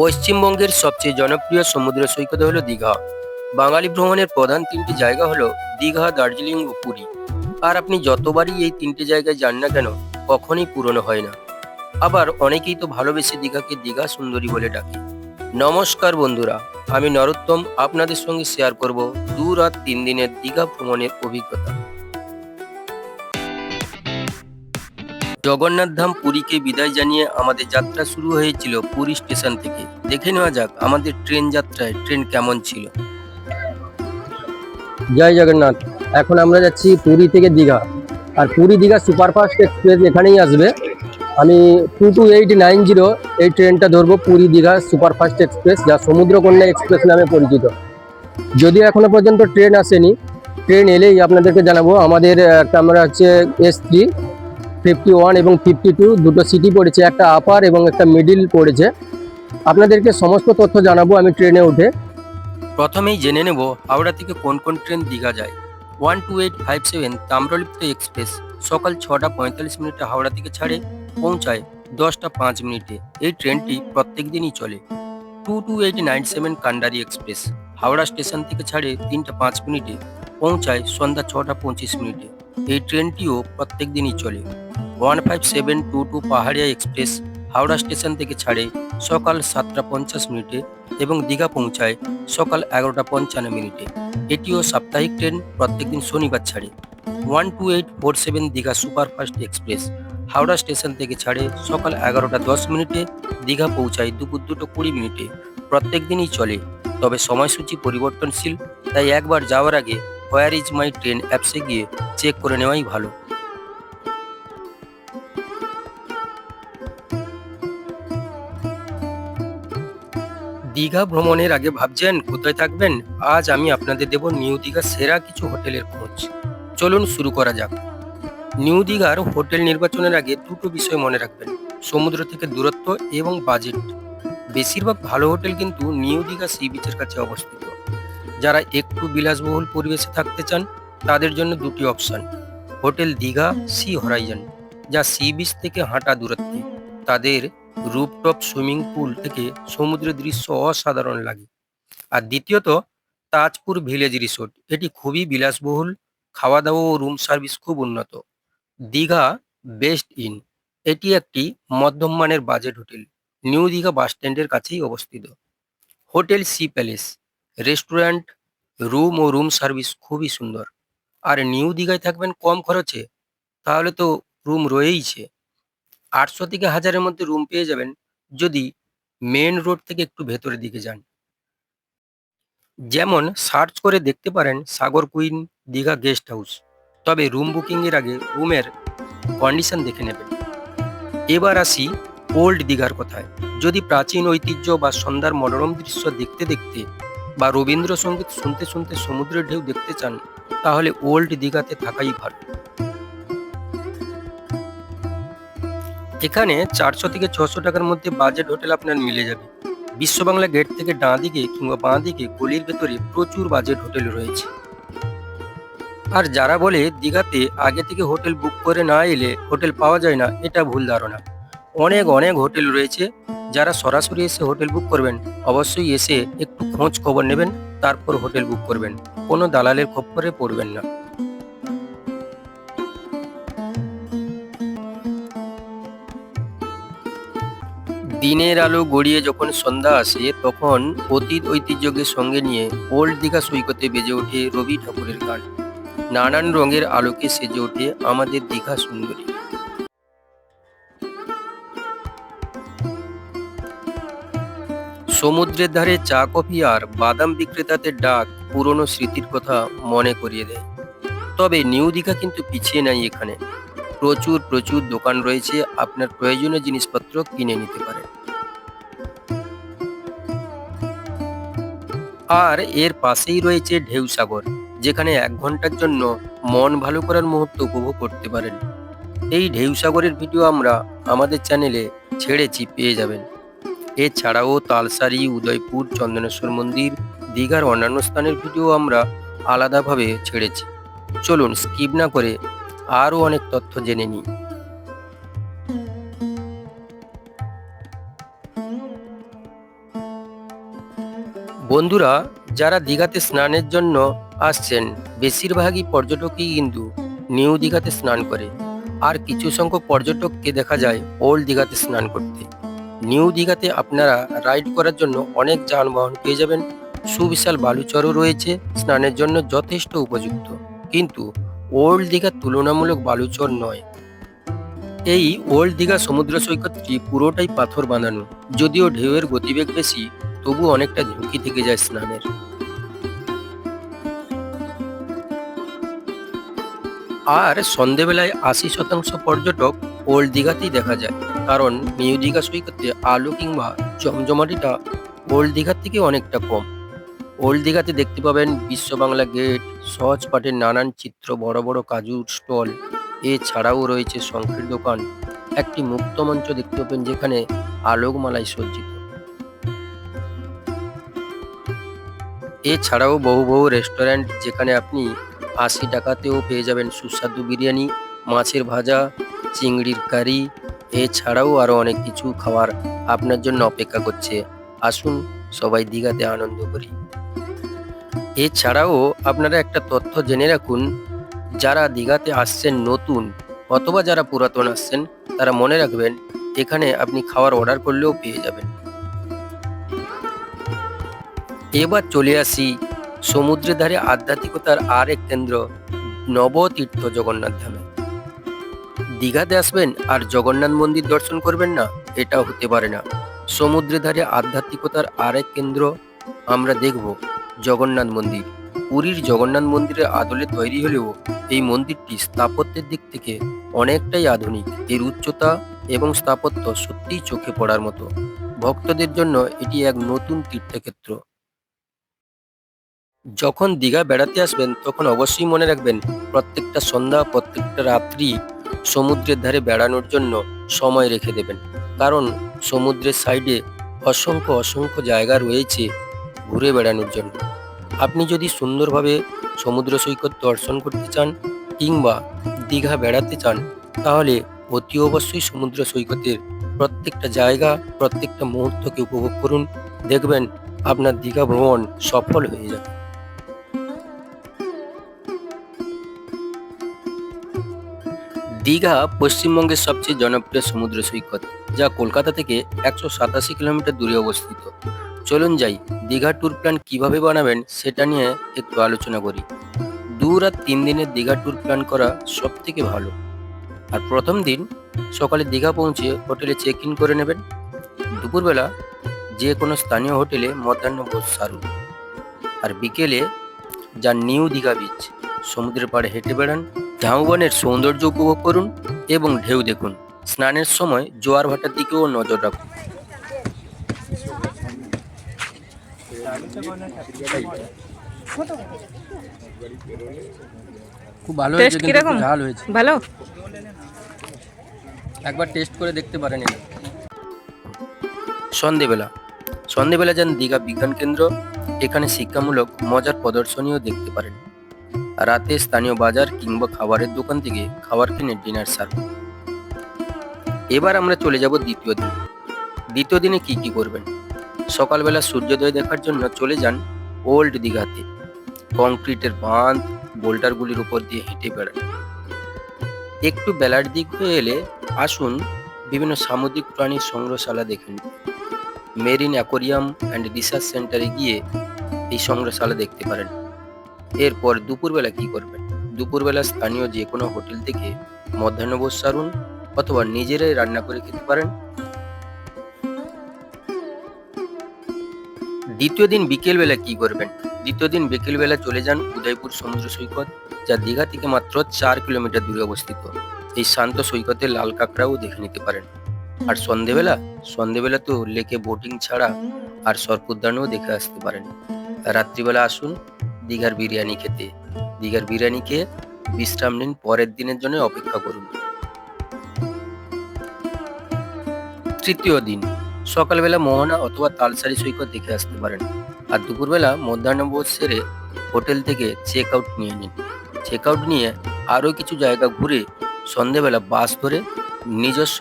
পশ্চিমবঙ্গের সবচেয়ে জনপ্রিয় সমুদ্র সৈকত হলো দীঘা। বাঙালি ভ্রমণের প্রধান তিনটি জায়গা হলো দীঘা, দার্জিলিং ও পুরী। আর আপনি যতবারই এই তিনটি জায়গায় যান না কেন, কখনই পুরনো হয় না। আবার অনেকেই তো ভালোবেসে দীঘাকে দীঘা সুন্দরী বলে ডাকে। নমস্কার বন্ধুরা, আমি নরোত্তম, আপনাদের সঙ্গে শেয়ার করব দু রাত তিন দিনের দীঘা ভ্রমণের অভিজ্ঞতা। জগন্নাথ ধাম পুরীকে বিদায় জানিয়ে আমাদের যাত্রা শুরু হয়েছিল পুরী স্টেশন থেকে। দেখে নেওয়া যাক আমাদের ট্রেন যাত্রায় ট্রেন কেমন ছিল। জয় জগন্নাথ। এখন আমরা যাচ্ছি পুরী থেকে দীঘা। আর পুরী দীঘা সুপারফাস্ট এক্সপ্রেস এখানেই আসবে। আমি two two eight nine zero এই ট্রেনটা ধরবো পুরী দীঘা সুপারফাস্ট এক্সপ্রেস যা সমুদ্রকন্যা এক্সপ্রেস নামে পরিচিত। যদিও এখনও পর্যন্ত ট্রেন আসেনি, ট্রেন এলেই আপনাদেরকে জানাব। আমাদের একটা আমরা হচ্ছে এস থ্রি ফিফটি ওয়ান এবং ফিফটি টু দুটো সিটি পড়েছে, একটা আপার এবং একটা মিডিল পড়েছে। আপনাদেরকে সমস্ত তথ্য জানাব আমি ট্রেনে উঠে। প্রথমেই জেনে নেব হাওড়া থেকে কোন কোন ট্রেন দীঘা যায়। One two eight five seven Tamralipta express সকাল ছটা পঁয়তাল্লিশ মিনিটে হাওড়া থেকে ছাড়ে, পৌঁছায় দশটা পাঁচ মিনিটে। এই ট্রেনটি প্রত্যেক দিনই চলে। Two two eight nine seven Kandari express Howrah station থেকে ছাড়ে তিনটা পাঁচ মিনিটে, পৌঁছায় সন্ধ্যা ছটা পঁচিশ মিনিটে। এই ট্রেনটিও প্রত্যেক দিনই চলে। One five seven two two Paharia express Howrah station থেকে ছাড়ে সকাল সাতটা পঞ্চাশ মিনিটে এবং দীঘা পৌঁছায় সকাল এগারোটা পঞ্চান্ন মিনিটে। এটিও সাপ্তাহিক ট্রেন প্রত্যেকদিন শনিবার ছাড়ে। One two eight four seven Digha superfast express Howrah station থেকে ছাড়ে সকাল এগারোটা দশ মিনিটে দীঘা পৌঁছায় দুপুর দুটো কুড়ি মিনিটে। প্রত্যেক দিনই চলে, তবে সময়সূচি পরিবর্তনশীল, তাই একবার যাওয়ার আগে হোয়ার ইজ মাই ট্রেন অ্যাপসে গিয়ে চেক করে নেওয়াই ভালো। দীঘা ভ্রমণের আগে ভাবছেন কোথায় থাকবেন? আজ আমি আপনাদের দেব নিউ দীঘার সেরা কিছু হোটেলের খোঁজ। চলুন শুরু করা যাক। নিউ দীঘার হোটেল নির্বাচনের আগে দুটো বিষয় মনে রাখবেন। সমুদ্র থেকে দূরত্ব এবং বাজেট। বেশিরভাগ ভালো হোটেল কিন্তু নিউ দীঘা সি বিচের কাছে অবস্থিত। যারা একটু বিলাসবহুল পরিবেশে থাকতে চান, তাদের জন্য দুটি option. Hotel Digha sea horizon, যা সি বিচ থেকে হাঁটা দূরত্বে। তাদের রুপটপ সুইমিং পুল থেকে সমুদ্রের দৃশ্য অসাধারণ লাগে। আর দ্বিতীয়ত, তাজপুর ভিলেজ রিসোর্ট। এটি খুবই বিলাসবহুল খাওয়া দাওয়া ও রুম সার্ভিস খুব উন্নত। Digha best inn. এটি একটি মধ্যম মানের budget hotel. New Digha bus স্ট্যান্ডের কাছেই অবস্থিত। Hotel sea palace. Restaurant, room ও রুম সার্ভিস খুবই সুন্দর। আর নিউ দীঘায় থাকবেন কম খরচে, তাহলে তো রুম রয়েইছে। আটশো থেকে হাজারের মধ্যে রুম পেয়ে যাবেন যদি মেন রোড থেকে একটু ভেতরের দিকে যান। যেমন সার্চ করে দেখতে পারেন Sagar queen Digha guest house তবে রুম বুকিংয়ের আগে রুমের কন্ডিশন দেখে নেবেন। এবার আসি ওল্ড দীঘার কথায়। যদি প্রাচীন ঐতিহ্য বা সন্ধ্যার মনোরম দৃশ্য দেখতে দেখতে বা রবীন্দ্রসঙ্গীত শুনতে শুনতে সমুদ্রের ঢেউ দেখতে চান, তাহলে ওল্ড দীঘাতে থাকাই ভালো। এখানে চারশো থেকে ছশো টাকার মধ্যে বাজেট হোটেল আপনার মিলে যাবে। বিশ্ব বাংলা গেট থেকে ডাঁ দিকে কিংবা বাঁ দিকে গলির ভেতরে প্রচুর বাজেট হোটেল রয়েছে। আর যারা বলে দীঘাতে আগে থেকে হোটেল বুক করে না এলে হোটেল পাওয়া যায় না, এটা ভুল ধারণা। অনেক অনেক হোটেল রয়েছে, যারা সরাসরি এসে হোটেল বুক করবেন, অবশ্যই এসে একটু খোঁজ খবর নেবেন, তারপর হোটেল বুক করবেন। কোনো দালালের খপ্পরে পড়বেন না। দিনের আলো গড়িয়ে যখন সন্ধ্যা আসে, তখন অতীত ঐতিহ্যকে সঙ্গে নিয়ে ওল্ড দীঘা সৈকতে বেজে ওঠে রবি ঠাকুরের গান। নানান রঙের আলোকে সেজে ওঠে আমাদের দীঘা সুন্দরী। সমুদ্রের ধারে চা, কফি আর বাদাম বিক্রেতাদের ডাক পুরনো স্মৃতির কথা মনে করিয়ে দেয়। তবে নিউ দীঘা কিন্তু পিছিয়ে নাই এখানে। প্রচুর প্রচুর দোকান রয়েছে। আপনার প্রয়োজনীয় জিনিসপত্র কিনে নিতে পারেন। আর এর পাশেই রয়েছে ঢেউসাগর, যেখানে এক ঘণ্টার জন্য মন ভালো করার মুহূর্ত উপভোগ করতে পারেন। এই ঢেউসাগরের ভিডিও আমরা আমাদের চ্যানেলে ছেড়েছি, পেয়ে যাবেন। এছাড়াও তালসারি, উদয়পুর, চন্দনেশ্বর মন্দির, দীঘার অন্যান্য স্থানের ভিডিও আমরা আলাদাভাবে ছেড়েছি। চলুন স্কিপ না করে আরও অনেক তথ্য জেনে নিই। বন্ধুরা, যারা দীঘাতে স্নানের জন্য আসছেন, বেশিরভাগই পর্যটকই কিন্তু নিউ দীঘাতে স্নান করে। আর কিছু সংখ্যক পর্যটককে দেখা যায় ওল্ড দীঘাতে স্নান করতে। নিউ দীঘাতে আপনারা রাইড করার জন্য অনেক যানবাহন পেয়ে যাবেন। সুবিশাল বালুচরও রয়েছে, স্নানের জন্য যথেষ্ট উপযুক্ত। কিন্তু ওল্ড দীঘার তুলনামূলক বালুচর নয়। এই ওল্ড দীঘা সমুদ্র সৈকতটি পুরোটাই পাথর বাঁধানো যদিও ঢেউয়ের গতিবেগ বেশি তবু অনেকটা ঝুঁকি থেকে যায় স্নানের। আর সন্ধেবেলায় আশি শতাংশ পর্যটক ওল্ড দীঘাতেই দেখা যায়, কারণ নিউ দীঘা সৈকতে আলো কিংবা জমজমাটিটা ওল্ড দীঘার থেকে অনেকটা কম। ওল্ড দীঘাতে দেখতে পাবেন বিশ্ব বাংলা গেট, সহজ পাঠের নানান চিত্র, বড় বড় কাজুর স্টল। এছাড়াও রয়েছে শঙ্খের দোকান, একটি মুক্ত মঞ্চ দেখতে পাবেন যেখানে আলোকমালায় সজ্জিত। এছাড়াও বহু বহু রেস্টুরেন্ট যেখানে আপনি আশি টাকাতেও পেয়ে যাবেন সুস্বাদু বিরিয়ানি, মাছের ভাজা, চিংড়ির কারি। এছাড়াও আরও অনেক কিছু খাবার আপনার জন্য অপেক্ষা করছে। আসুন সবাই দীঘাতে আনন্দ করি। এছাড়াও আপনারা একটা তথ্য জেনে রাখুন, যারা দীঘাতে আসছেন নতুন অথবা যারা পুরাতন আসছেন, তারা মনে রাখবেন, এখানে আপনি খাবার অর্ডার করলেও পেয়ে যাবেন। এবার চলে আসি সমুদ্রের ধারে আধ্যাত্মিকতার আর এক কেন্দ্র, নবতীর্থ জগন্নাথ ধামে। দীঘাতে আসবেন আর জগন্নাথ মন্দির দর্শন করবেন না এটা হতে পারে না। সমুদ্রের ধারে আধ্যাত্মিকতার আর এক কেন্দ্র আমরা দেখব, জগন্নাথ মন্দির। পুরীর জগন্নাথ মন্দিরের আদলে তৈরি হলেও এই মন্দিরটি স্থাপত্যের দিক থেকে অনেকটাই আধুনিক। এর উচ্চতা এবং স্থাপত্য সত্যিই চোখে পড়ার মতো। ভক্তদের জন্য এটি এক নতুন তীর্থক্ষেত্র। যখন দীঘা বেড়াতে আসবেন, তখন অবশ্যই মনে রাখবেন, প্রত্যেকটা সন্ধ্যা, প্রত্যেকটা রাত্রি সমুদ্রের ধারে বেড়ানোর জন্য সময় রেখে দেবেন। কারণ সমুদ্রের সাইডে অসংখ্য অসংখ্য জায়গা রয়েছে ঘুরে বেড়ানোর জন্য। আপনি যদি সুন্দরভাবে সমুদ্র সৈকত দর্শন করতে চান কিংবা দীঘা বেড়াতে চান, তাহলে অতি অবশ্যই সমুদ্র সৈকতের প্রত্যেকটা জায়গা, প্রত্যেকটা মুহূর্তকে উপভোগ করুন। দেখবেন আপনার দীঘা ভ্রমণ সফল হয়ে যাবে। দীঘা পশ্চিমবঙ্গের সবচেয়ে জনপ্রিয় সমুদ্র সৈকত, যা কলকাতা থেকে একশো সাতাশি কিলোমিটার দূরে অবস্থিত। চলুন যাই, দীঘা ট্যুর প্ল্যান কীভাবে বানাবেন সেটা নিয়ে একটু আলোচনা করি। দু রাত তিন দিনের দীঘা ট্যুর প্ল্যান করা সব থেকে ভালো। আর প্রথম দিন সকালে দীঘা পৌঁছে হোটেলে চেক ইন করে নেবেন। দুপুরবেলা যে কোনো স্থানীয় হোটেলে মধ্যাহ্ন মধ্যাহ্নভোজ সারুন আর বিকেলে যা নিউ দীঘা বিচ সমুদ্রের পাড়ে হেঁটে বেড়ান। ঝাউবনের সৌন্দর্য উপভোগ করুন এবং ঢেউ দেখুন। স্নানের সময় জোয়ার ভাটার দিকেও নজর রাখুন। খুব ভালো হয়েছে, Taste কিন্তু ঝাল হয়েছে। ভালো? একবার টেস্ট করে দেখতে পারেন এটা সন্ধেবেলা। সন্ধেবেলা যান দীঘা বিজ্ঞান কেন্দ্র। এখানে শিক্ষামূলক মজার প্রদর্শনীও দেখতে পারেন। রাতে স্থানীয় বাজার কিংবা খাবারের দোকান থেকে খাবার কিনে ডিনার সার্ভ। এবার আমরা চলে যাব দ্বিতীয় দিন। দ্বিতীয় দিনে কি কি করবেন? সকালবেলা সূর্যোদয় দেখার জন্য চলে যান ওল্ড দীঘাতে। কংক্রিটের বাঁধ, বোল্টারগুলির উপর দিয়ে হেঁটে বেড়ান। একটু বেলার দিক হয়ে এলে আসুন বিভিন্ন সামুদ্রিক প্রাণীর সংগ্রহশালা দেখেন। মেরিন অ্যাকোরিয়াম অ্যান্ড রিসার্চ সেন্টারে গিয়ে এই সংগ্রহশালা দেখতে পারেন। এরপর দুপুরবেলা কি করবেন? দুপুরবেলা স্থানীয় যে কোনো হোটেল থেকে মধ্যাহ্নভোজ সারুন অথবা নিজেরাই রান্না করে খেতে পারেন। দ্বিতীয় দিন বিকেলবেলা কি করবেন? দ্বিতীয় দিন বিকেলবেলা চলে যান উদয়পুর সমুদ্র সৈকত, যা দীঘা থেকে মাত্র চার কিলোমিটার দূরে অবস্থিত। এই শান্ত সৈকতে লাল কাঁকড়াও দেখে নিতে পারেন। আর সন্ধেবেলা? সন্ধেবেলা তো লেকে বোটিং ছাড়া আর সর্প দেখে আসতে পারেন। রাত্রিবেলা আসুন দীঘার বিরিয়ানি খেতে। দীঘার বিরিয়ানি খেয়ে বিশ্রাম নিন, পরের দিনের জন্য অপেক্ষা করুন। তৃতীয় দিন, সকালবেলা মোহনা অথবা তালসারি সৈকত দেখে আসতে পারেন। আর দুপুরবেলা মধ্যাহ্নভোজ সেরে হোটেল থেকে চেক আউট নিয়ে নিন। চেক আউট নিয়ে আরও কিছু জায়গা ঘুরে সন্ধেবেলা বাস ধরে নিজস্ব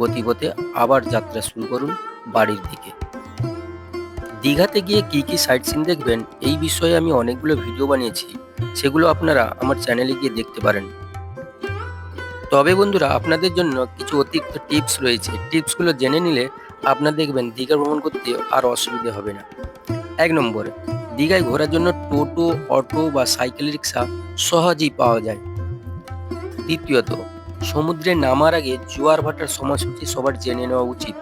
গতিপথে আবার যাত্রা শুরু করুন বাড়ির দিকে। দীঘাতে গিয়ে কি কি সাইট সিন দেখবেন, এই বিষয়ে আমি অনেকগুলো ভিডিও বানিয়েছি। সেগুলো আপনারা আমার চ্যানেলে গিয়ে দেখতে পারেন। তবে বন্ধুরা, আপনাদের জন্য কিছু অতিরিক্ত টিপস রয়েছে। টিপসগুলো জেনে নিলে আপনার দেখবেন দীঘা ভ্রমণ করতে আর অসুবিধা হবে না। এক নম্বর, দীঘায় ঘোরার জন্য টোটো, অটো বা সাইকেল রিক্সা সহজেই পাওয়া যায়। দ্বিতীয়ত, সমুদ্রে নামার আগে জোয়ার ভাটার সময়সূচি সবার জেনে নেওয়া উচিত।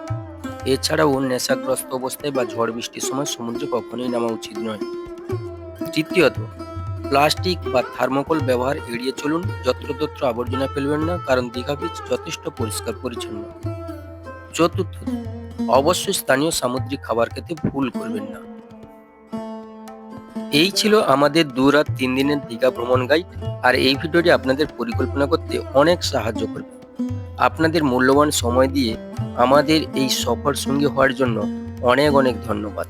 এছাড়াও নেশাগ্রস্ত অবস্থায় বা ঝড় বৃষ্টির সময় সমুদ্রে কখনোই নামা উচিত নয়। তৃতীয়ত, প্লাস্টিক বা থার্মোকল ব্যবহার এড়িয়ে চলুন, যত্রতত্র আবর্জনা ফেলবেন না, কারণ দীঘা বীচ যথেষ্ট পরিষ্কার পরিচ্ছন্ন। চতুর্থ, অবশ্যই স্থানীয় সামুদ্রিক খাবার খেতে ভুল করবেন না। এই ছিল আমাদের দু রাত তিন দিনের দীঘা ভ্রমণ গাইড আর এই ভিডিওটি আপনাদের পরিকল্পনা করতে অনেক সাহায্য করবে। আপনাদের মূল্যবান সময় দিয়ে আমাদের এই সফর সঙ্গী হওয়ার জন্য অনেক অনেক ধন্যবাদ।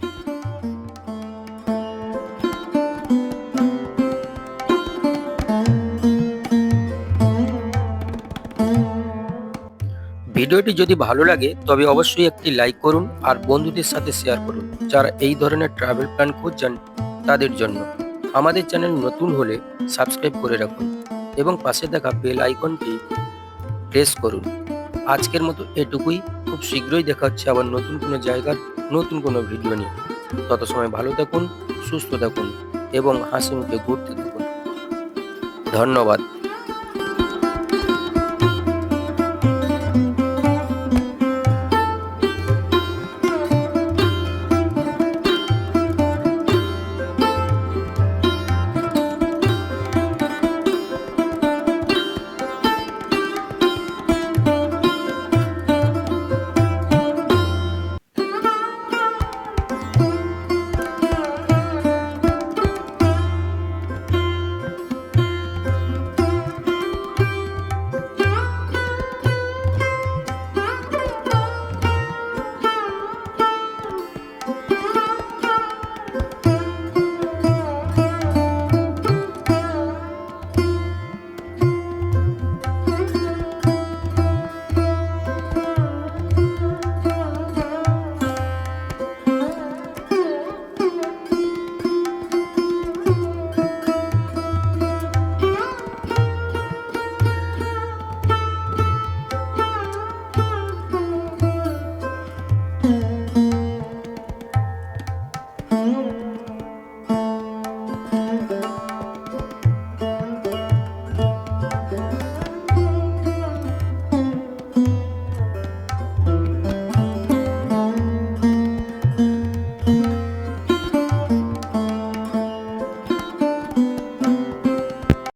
ভিডিওটি যদি ভালো লাগে, তবে অবশ্যই একটি লাইক করুন আর বন্ধুদের সাথে শেয়ার করুন যারা এই ধরনের ট্রাভেল প্ল্যান খুঁজছেন তাদের জন্য। আমাদের চ্যানেল নতুন হলে সাবস্ক্রাইব করে রাখুন এবং পাশে থাকা বেল আইকনটি প্রেস করুন। আজকের মতো এটুকুই। খুব শীঘ্রই দেখা হচ্ছে আবার নতুন কোনো জায়গার নতুন কোনো ভিডিও নিয়ে। তত সময় ভালো থাকুন, সুস্থ থাকুন এবং হাসি মুখে ঘুরতে থাকুন। ধন্যবাদ।